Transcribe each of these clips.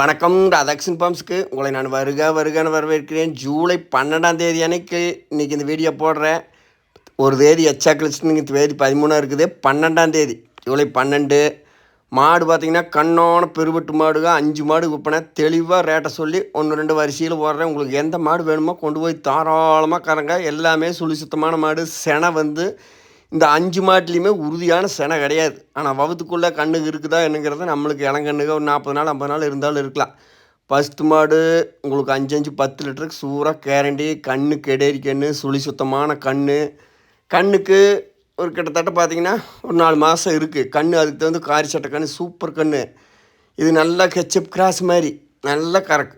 வணக்கம் ராதாகிருஷ்ணன் பம்ப்ஸ்க்கு உங்களை நான் வருக வருகன்னு வரவேற்கிறேன். ஜூலை பன்னெண்டாம் தேதி அன்னைக்கு இன்றைக்கி இந்த வீடியோ போடுறேன். ஒரு தேதி எச்சா கழிச்சு இந்த தேதி பதிமூணாக இருக்குது. பன்னெண்டாம் தேதி ஜூலை பன்னெண்டு. மாடு பார்த்திங்கன்னா கண்ணோன பெருவெட்டு மாடுக அஞ்சு மாடு விற்பனை. தெளிவாக ரேட்டை சொல்லி ஒன்று ரெண்டு வரிசையில் போடுறேன். உங்களுக்கு எந்த மாடு வேணுமோ கொண்டு போய் தாராளமாக கறங்க. எல்லாமே சுழி சுத்தமான மாடு. செனை வந்து இந்த அஞ்சு மாட்டிலையுமே உறுதியான செனை கிடையாது. ஆனால் வவுத்துக்குள்ளே கண்ணுக்கு இருக்குதா என்னங்கிறது நம்மளுக்கு இளங்கண்ணுக்கு ஒரு நாற்பது நாள் ஐம்பது நாள் இருந்தாலும் இருக்கலாம். ஃபஸ்ட்டு மாடு உங்களுக்கு அஞ்சு அஞ்சு பத்து லிட்டருக்கு சூறாக கேரண்டி கண்ணு கெடேரி கண்ணு சுழி சுத்தமான கண் கண்ணுக்கு ஒரு கிட்டத்தட்ட பார்த்தீங்கன்னா ஒரு நாலு மாதம் இருக்குது கண் அதுக்கு தகுந்த காரி சட்டை கண் சூப்பர் கண் இது நல்லா ஹெச்எப் கிராஸ் மாதிரி நல்லா கறக்கு.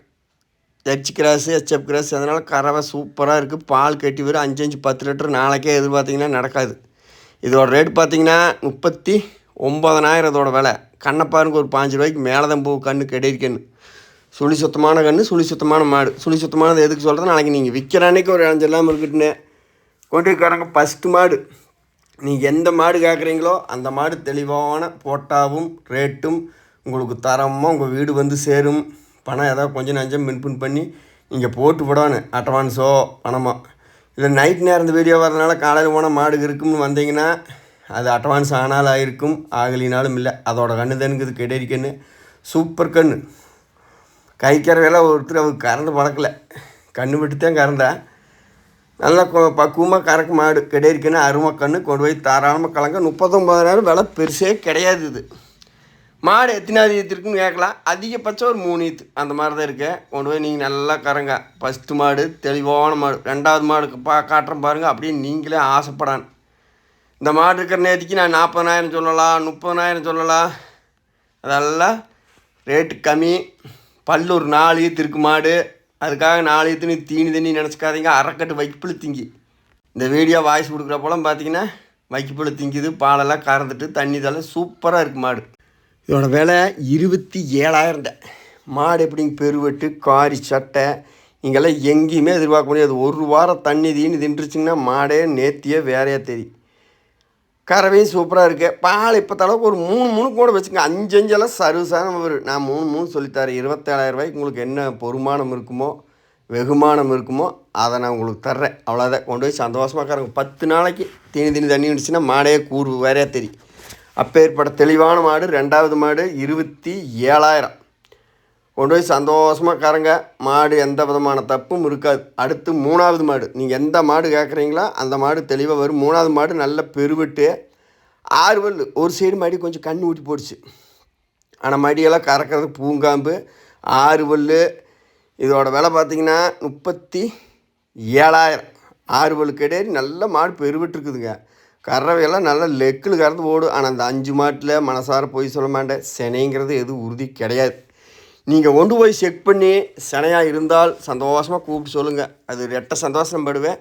ஹெச் கிராஸ் ஹெச்எப் கிராஸ் அதனால் கறவை சூப்பராக இருக்குது பால் கட்டி வரும் அஞ்சு அஞ்சு பத்து லிட்டர் நாளைக்கே எதிர்பார்த்திங்கன்னா நடக்காது. இதோட ரேட் பார்த்தீங்கன்னா முப்பத்தி ஒம்பதனாயிரம் இதோட விலை. கண்ணை பாருங்க ஒரு பாஞ்சு ரூபாய்க்கு மேலே தான் போகும் கண்ணு கெடேரி கண்ணு சுழி சுத்தமான கன்று சுழி சுத்தமான மாடு. சுழி சுத்தமானது எதுக்கு சொல்கிறது நாளைக்கு நீங்கள் விற்கிற அன்னைக்கு ஒரு இளஞ்சு இல்லாமல் இருக்கட்டுன்னு கொண்டு போய்க்காரங்க ஃபஸ்ட்டு மாடு. நீங்கள் எந்த மாடு கேட்குறீங்களோ அந்த மாடு தெளிவான போட்டாவும் ரேட்டும் உங்களுக்கு தரமாக உங்கள் வீடு வந்து சேரும். பணம் ஏதாவது கொஞ்சம் நஞ்சம் மின்புன் பண்ணி நீங்கள் போட்டு விடணும். அட்வான்ஸோ பணமாக இல்லை நைட் நேரம் இந்த வீடியோ வரதுனால காலையில் போனால் மாடு இருக்கும்னு வந்தீங்கன்னா அது அட்வான்ஸ் ஆனால் ஆகிருக்கும் ஆகலினாலும் இல்லை. அதோட கண்ணு தானுக்குது கெடேரி கண்ணு. சூப்பர் கண்ணு. கைக்கறவையெல்லாம் ஒருத்தர் அவர் கறந்து பழக்கலை. கண்ணு விட்டு தான் கறந்தேன் நல்லா பக்குவமாக கறக்கு மாடு. கெடேரி கண்ணு அருமை கண்ணு. கொண்டு போய் தாராளமாக கலங்க. முப்பத்தொம்பதாயிரம் விலை பெருசே கிடையாது இது. மாடு எத்தனாவது ஈத்து இருக்குன்னு கேட்கலாம். அதிகபட்சம் ஒரு மூணு ஈத்து. அந்த மாதிரி தான் இருக்கு. கொண்டு போய் நீங்கள் நல்லா கறங்க ஃபஸ்ட்டு மாடு தெளிவான மாடு. ரெண்டாவது மாடுக்கு பா காட்டுறேன் பாருங்கள் அப்படியே நீங்களே ஆசைப்படான் இந்த மாடு இருக்கிற நேரத்துக்கு நான் நாற்பதனாயிரம் சொல்லலாம் முப்பதனாயிரம் சொல்லலாம் அதெல்லாம் ரேட்டு கம்மி. பல்லு ஒரு நாலு ஈத்து இருக்கு மாடு. அதுக்காக நாலு ஈத்துன்னு தீனி தண்ணி நினச்சிக்காதீங்க. அறக்கட்டு வைப்புளு திங்கி. இந்த வீடியோ வாய்ஸ் கொடுக்குறப்போலாம் பார்த்தீங்கன்னா வைக்கப்பில் திங்கிது. பாலெல்லாம் கறந்துட்டு தண்ணி தலை சூப்பராக இருக்குது மாடு. இதோட விலை இருபத்தி ஏழாயிரம் மாடு எப்படிங்க பெருவெட்டு காரி சட்டை இங்கெல்லாம் எங்கேயுமே எதிர்பார்க்க முடியாது. ஒரு வாரம் தண்ணி தீனி தின்றுச்சிங்கன்னா மாடே நேத்தியே வேறையாக தெரியும். கறவையும் சூப்பராக இருக்கு. பால் இப்போ தளவுக்கு ஒரு மூணு மூணு கூட வச்சுங்க அஞ்சு அஞ்செல்லாம் சர்வீஸான வரும் நான் மூணு மூணு சொல்லித்தரேன் இருபத்தேழாயிரம் ரூபாய்க்கு உங்களுக்கு என்ன பொறுமானம் இருக்குமோ வெகுமானம் இருக்குமோ அதை நான் உங்களுக்கு தர்றேன். அவ்வளோதான் கொண்டு போய் சந்தோஷமாக கறங்க பத்து நாளைக்கு தீனி தீனி தண்ணி வந்துச்சுன்னா மாடே கூறு வேறையாக தெரியும். அப்பேற்பட்ட தெளிவான மாடு ரெண்டாவது மாடு இருபத்தி ஏழாயிரம். கொண்டு போய் சந்தோஷமாக கறங்க. மாடு எந்த விதமான தப்பும் இருக்காது. அடுத்து மூணாவது மாடு. நீங்கள் எந்த மாடு கேட்குறீங்களோ அந்த மாடு தெளிவாக வரும். மூணாவது மாடு நல்ல பெருவிட்டு ஆறு பல் ஒரு சைடு மாடி கொஞ்சம் கண் ஊட்டி போடுச்சு. ஆனால் மடியெல்லாம் கறக்கிறது பூங்காம்பு ஆறு பல் இதோட விலை பார்த்தீங்கன்னா முப்பத்தி ஏழாயிரம். ஆறு பல்லு கிடையாது நல்ல மாடு பெருவிட்டுருக்குதுங்க கறவையெல்லாம் நல்லா லெக்கில் கறந்து ஓடும் ஆனால் அந்த அஞ்சு மாட்டில் மனசார போய் சொல்ல மாட்டேன். சினைங்கிறது எதுவும் உறுதி கிடையாது. நீங்கள் கொண்டு போய் செக் பண்ணி சினையாக இருந்தால் சந்தோஷமாக கூப்பிட்டு சொல்லுங்கள் அது ரெட்ட சந்தோஷம் படுவேன்.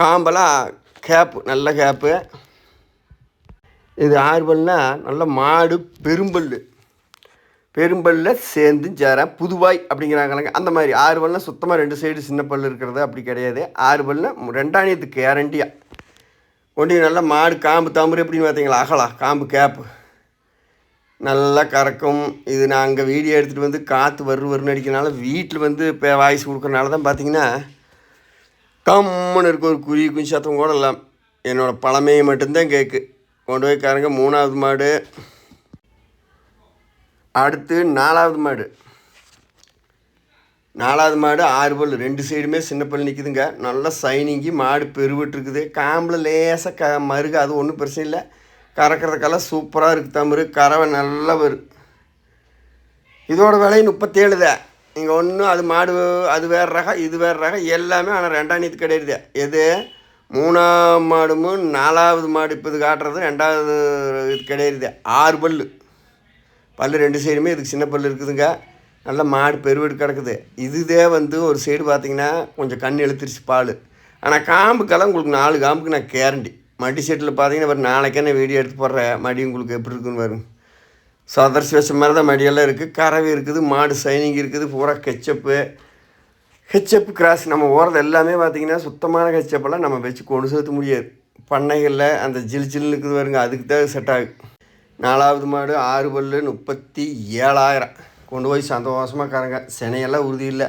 காம்பெல்லாம் கேப்பு நல்ல கேப்பு. இது ஆறுபல்னா நல்ல மாடு பெரும்பல் பெரும்பல்ல சேர்ந்து சேரா புதுவாய் அப்படிங்கிறாங்களாங்க. அந்த மாதிரி ஆறு சுத்தமாக ரெண்டு சைடு சின்ன பல் இருக்கிறது அப்படி கிடையாது. ஆறு பல்ல ரெண்டாணியத்து கேரண்டியாக கொண்டு போய் நல்லா மாடு காம்பு தம்புரு எப்படின்னு பார்த்தீங்களா? அகலா காம்பு கேப்பு. நல்லா கறக்கும். இது நான் அங்கே வீடியோ எடுத்துகிட்டு வந்து காற்று வரு வருன்னு அடிக்கிறனால வீட்டில் வந்து இப்போ வாய்ஸ் கொடுக்குறனால தான் பார்த்தீங்கன்னா கம்முன்னு இருக்க ஒரு குருவி குஞ்சு சத்தம் கூட இல்லை என்னோடய பழமையை மட்டும்தான் கேட்கு கொண்டு போய் கறங்க. மூணாவது மாடு. அடுத்து நாலாவது மாடு. நாலாவது மாடு ஆறு பல் ரெண்டு சைடுமே சின்ன பல் நிற்குதுங்க நல்லா சைனிங்கி மாடு பெருவிட்டுருக்குது. காம்பில் லேசாக க மருகு. அது ஒன்றும் பிரச்சனை இல்லை. கறக்கிறதுக்கெல்லாம் சூப்பராக இருக்குது தமிழ் கறவை நல்லா வரும் இதோட விலை முப்பத்தேழு தான். நீங்கள் ஒன்றும் அது மாடு அது வேறு ரகம் இது வேறு ரகம். எல்லாமே ஆனால் ரெண்டாம் நீத்து கிடையாது எது? மூணாவது மாடும் நாலாவது மாடு இப்போ இது காட்டுறது ரெண்டாவது இது கிடையாது ஆறு பல்லு. பல் ரெண்டு சைடுமே இதுக்கு சின்ன பல் இருக்குதுங்க. நல்ல மாடு பெருவெடு கிடக்குது. இதுதே வந்து ஒரு சைடு பார்த்தீங்கன்னா கொஞ்சம் கண் எழுத்துருச்சு பால். ஆனால் காம்புக்கெல்லாம் உங்களுக்கு நாலு காம்புக்கு நான் கேரண்டி. மடி செட்டில் பார்த்தீங்கன்னா ஒரு நாளைக்கே நான் வீடியோ எடுத்து போடுறேன். மடி உங்களுக்கு எப்படி இருக்குன்னு வரும் சதர் வச்ச மாதிரி தான் மடியெல்லாம் இருக்குது கறவை இருக்குது மாடு சைனிங் இருக்குது பூரா கெச்சப்பு ஹெச்எப் கிராஸ் நம்ம ஓடுறது எல்லாமே பார்த்திங்கன்னா சுத்தமான ஹெச்எப்பெல்லாம் நம்ம வச்சு கொண்டு சேர்த்து முடியாது. பண்ணைகளில் அந்த ஜில் ஜில்னு இருக்குது வருங்க அதுக்கு தான் செட் ஆகும் நாலாவது மாடு ஆறு பல்லு முப்பத்தி ஏழாயிரம். கொண்டு போய் சந்தோஷமாக கறங்க. சினையெல்லாம் உறுதி இல்லை.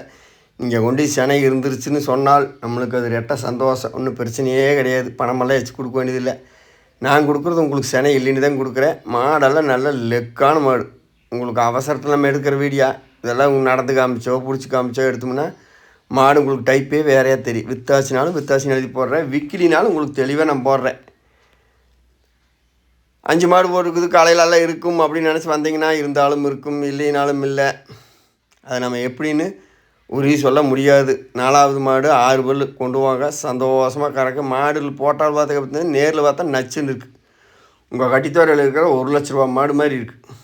நீங்கள் கொண்டு சினை இருந்துருச்சுன்னு சொன்னால் நம்மளுக்கு அது ரெட்ட சந்தோஷம். ஒன்றும் பிரச்சனையே கிடையாது. பணமெல்லாம் வச்சு கொடுக்க வேண்டியதில்லை. நான் கொடுக்குறது உங்களுக்கு சினை இல்லைன்னு தான் கொடுக்குறேன். மாடெல்லாம் நல்ல லெக்கான மாடு. உங்களுக்கு அவசரத்தில் நம்ம எடுக்கிற வீடியோ. இதெல்லாம் உங்களுக்கு நடந்து காமிச்சோ பிடிச்சி காமிச்சோ எடுத்தோம்னா மாடு உங்களுக்கு டைப்பே வேறையாக தெரியும். வித்தாசினாலும் வித்தாச்சின்னு எழுதி போடுறேன். விக்கிலினாலும் உங்களுக்கு தெளிவாக நான் போடுறேன். அஞ்சு மாடு போட்டுருக்குது காலையிலலாம் இருக்கும் அப்படின்னு நினச்சி வந்தீங்கன்னா இருந்தாலும் இருக்கும் இல்லைனாலும் இல்லை. அதை நம்ம எப்படின்னு உறுதி சொல்ல முடியாது. நாலாவது மாடு ஆறு பல் கொண்டு வாங்க. சந்தோஷமாக கறக்க மாடு போட்டால் பார்த்து பார்த்தீங்கன்னா நேரில் பார்த்தா நச்சுன்னு இருக்குது உங்கள் கட்டித்தோரையில் இருக்கிற ஒரு லட்ச ரூபா மாடு மாதிரி இருக்குது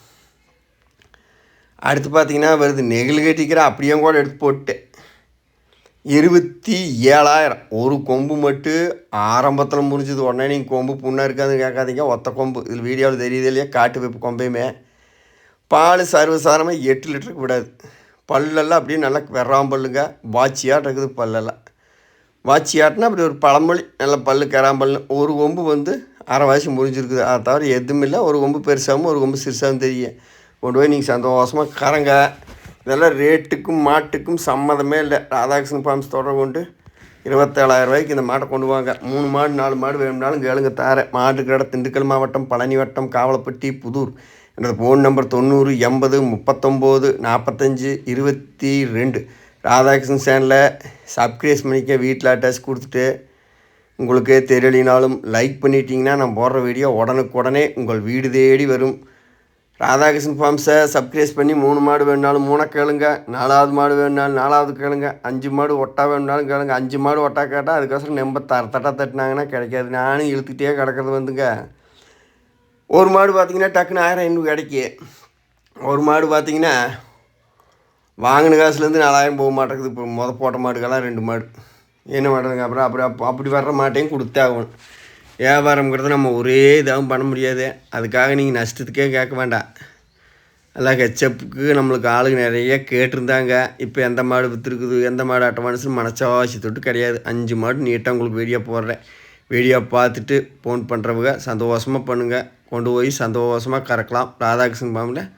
அடுத்து பார்த்தீங்கன்னா வருது நெகிழ் கட்டிக்கிற அப்படியே கூட எடுத்து போட்டேன் இருபத்தி ஏழாயிரம். ஒரு கொம்பு மட்டும் ஆரம்பத்தில் முடிஞ்சது. உடனே நீங்கள் கொம்பு புண்ணாக இருக்காதுன்னு கேட்காதீங்க. ஒத்த கொம்பு. இதில் வீடியோவில் தெரியுது இல்லையா? காட்டு வைப்பு கொம்பையுமே. பால் சர்வசாதாரணமாக எட்டு லிட்டருக்கு விடாது. பல்லெல்லாம் அப்படியே நல்லா வெறாம்பல்லுங்க வாச்சியாட்டு இருக்குது பல்லெல்லாம். வாச்சியாட்டுனா அப்படி ஒரு பழமொழி. நல்ல பல்லு கராம்பல்னு ஒரு கொம்பு வந்து அரை வயசு முடிஞ்சிருக்குது அதை தவிர எதுவும் இல்லை ஒரு கொம்பு பெருசாகவும் ஒரு கொம்பு சிறுசாகவும் தெரியும். கொண்டு போய் நீங்கள் சந்தோஷமாக கரங்க இதெல்லாம் ரேட்டுக்கும் மாட்டுக்கும் சம்மதமே இல்லை. ராதாகிருஷ்ணன் ஃபார்ம்ஸ் தொடர்பு கொண்டு இருபத்தேழாயிரம் ரூபாய்க்கு இந்த மாட்டை கொண்டு வாங்க. மூணு மாடு நாலு மாடு வேணும்னாலும் கேளுங்க தாரேன். மாட்டு கடை திண்டுக்கல் மாவட்டம் பழனி வட்டம் காவலப்பட்டி புதூர். எனது ஃபோன் நம்பர் தொண்ணூறு எண்பது முப்பத்தொம்போது நாற்பத்தஞ்சு இருபத்தி ரெண்டு. ராதாகிருஷ்ணன் சேனலை சப்ஸ்கிரைஸ் பண்ணிக்க வீட்டில் அட்டாச் கொடுத்துட்டு உங்களுக்கு தெரியலினாலும் லைக் பண்ணிட்டீங்கன்னா நான் போடுற வீடியோ உடனுக்குடனே உங்கள் வீடு தேடி வரும். ராதாகிருஷ்ணன் ஃபார்ம்ஸை சப்ஸ்கிரைப் பண்ணி மூணு மாடு வேணுனாலும் மூணை கேளுங்க. நாலாவது மாடு வேணுனாலும் நாலாவது கேளுங்க. அஞ்சு மாடு ஒட்டா வேணுனாலும் கேளுங்க. அஞ்சு மாடு ஒட்டா கேட்டால் அதுக்கோசரம் நம்ப தர தட்டா தட்டினாங்கன்னா கிடைக்காது. நானும் இழுத்துக்கிட்டே கிடக்கிறது வந்துங்க. ஒரு மாடு பார்த்தீங்கன்னா டக்குன்னு ஆயிரம் ஐநூறு கிடைக்கி. ஒரு மாடு பார்த்திங்கன்னா வாங்கின காசுலேருந்து நாலாயிரம் போக மாட்டேங்குது. இப்போ முத போட்ட மாடுக்கெல்லாம் ரெண்டு மாடு. என்ன மாட்டேங்குது அப்புறம் அப்புறம் அப்போ அப்படி வர்ற மாட்டையும் கொடுத்தே ஆகணும். வியாபாரங்கிறது நம்ம ஒரே இதாகவும் பண்ண முடியாது. அதுக்காக நீங்கள் நஷ்டத்துக்கே கேட்க வேண்டாம். எல்லாம் ஹெச்எப்புக்கு நம்மளுக்கு ஆளுங்க நிறைய கேட்டிருந்தாங்க. இப்போ எந்த மாடு விற்றுருக்குது எந்த மாடு அட்டமானு மனசாசி தொட்டு கிடையாது. அஞ்சு மாடு நீட்டாக உங்களுக்கு வீடியோ போடுறேன். வீடியோ பார்த்துட்டு ஃபோன் பண்ணுறவங்க சந்தோஷமாக பண்ணுங்கள் கொண்டு போய் சந்தோஷமாக கறக்கலாம். ராதாகிருஷ்ணன் பாம்பில்